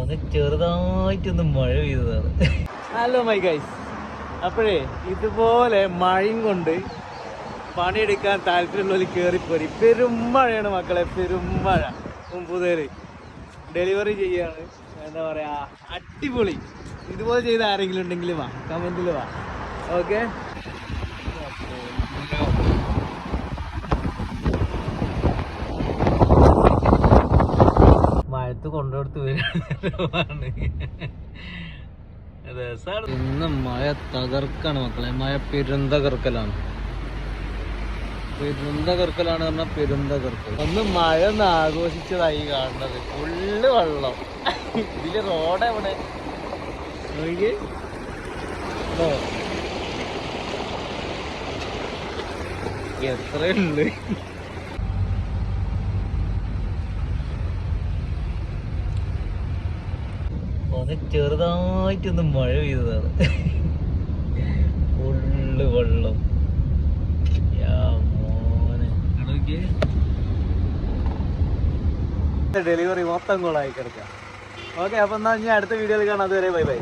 ഒന്ന് ചെറുതായിട്ടൊന്ന് മഴ പെയ്തതാണ്. ഹലോ മൈ ഗൈസ് അപ്പോഴേ ഇതുപോലെ മഴയും കൊണ്ട് പണിയെടുക്കാൻ താല്പര്യമുള്ളവർ പെരും മഴയാണ് മക്കളെ പെരും മഴ. മുമ്പുതേര് ഡെലിവറി ചെയ്യാണ്. എന്താ പറയാ അടിപൊളി. ഇതുപോലെ ചെയ്ത ആരെങ്കിലും ഉണ്ടെങ്കിൽ വാ കമന്റിൽ വാ. ഓക്കെ കൊണ്ടുകൊടുത്ത് വരാണ് ഇന്ന് മഴ തകർക്കാണ് മക്കളെ. മഴ പെരുന്തകർക്കലാണ്. പെരുന്തകർക്കലാണ് പറഞ്ഞാൽ പെരുന്തകർക്കൽ ഒന്ന് മഴ ഒന്ന് ആഘോഷിച്ചതായി കാണുന്നത്. ഫുള്ള് വെള്ളം. ഇതിൽ റോഡ് എവിടെ. എത്രയുണ്ട്? ഒന്ന് ചെറുതായിട്ടൊന്ന് മഴ പെയ്തതാണ്. ഫുള്ള് വെള്ളം. ഡെലിവറി മൊത്തം കൂടെ ആയി കിടക്കാം ഓക്കെ അപ്പൊ എന്നാ ഞാൻ അടുത്ത വീഡിയോയിൽ കാണാം. അതുവരെ ബൈ ബൈ.